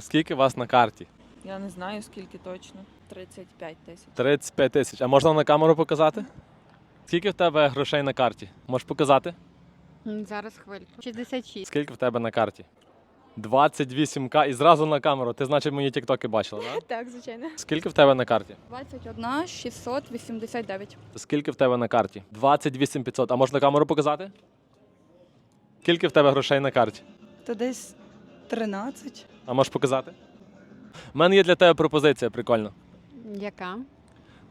Скільки вас на карті? Я не знаю скільки точно. 35 тисяч. 35 тисяч. А можна на камеру показати? Скільки в тебе грошей на карті? Можеш показати? М, Зараз хвильку. 66. Скільки в тебе на карті? 28к і зразу на камеру. Ти, значить, мої тіктоки бачила, так? Так, звичайно. Скільки в тебе на карті? 21 689. Скільки в тебе на карті? 28 500. А можна на камеру показати? Скільки в тебе грошей на карті? То десь 13. А можеш показати? У мене є для тебе пропозиція прикольна. Яка?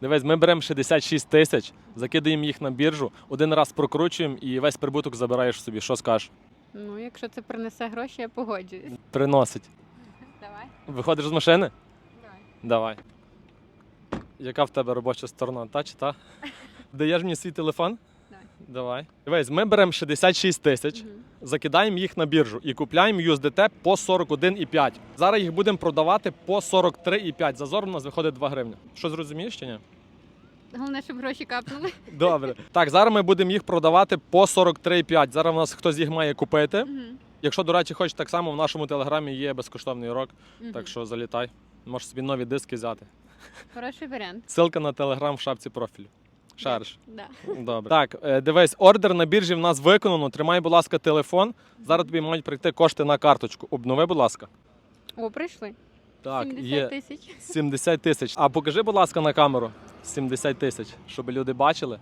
Дивись, ми беремо 66 тисяч, закидаємо їх на біржу, один раз прокручуємо і весь прибуток забираєш собі. Що скажеш? Ну, якщо це принесе гроші, я погоджуюсь. Приносить. Давай. Виходиш з машини? Давай. Давай. Яка в тебе робоча сторона? Та чи та? Даєш мені свій телефон? Давай. Давай. Дивись, ми беремо 66 тисяч, Мгм. Закидаємо їх на біржу і купляємо USDT по 41,5. Зараз їх будемо продавати по 43,5. Зазор у нас виходить 2 гривні. Що зрозумієш чи ні? Головне, щоб гроші капнули. Добре. Так, зараз ми будемо їх продавати по 43,5. Зараз у нас хтось їх має купити. Якщо, до речі, хочеш так само, в нашому телеграмі є безкоштовний урок, так що залітай. Можеш собі нові диски взяти. Хороший варіант. Ссылка на телеграм в шапці профілю. Шариш. Да. Добре. Так, е, дивись, ордер на біржі в нас виконано. Тримай, будь ласка, телефон. Зараз тобі мають прийти кошти на карточку. Обнови, будь ласка. О, прийшли. Так, 70 є тисяч. 70 тисяч. А покажи, будь ласка, на камеру 70 тисяч, щоб люди бачили.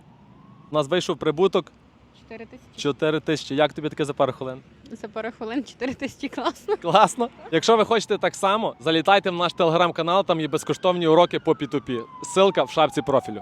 У нас вийшов прибуток 4 тисячі. 4 тисячі. Як тобі таке за пару хвилин? За пару хвилин 4 тисячі класно. Класно. Якщо ви хочете так само, залітайте в наш телеграм-канал, там є безкоштовні уроки по P2P. Ссылка в шапці профілю.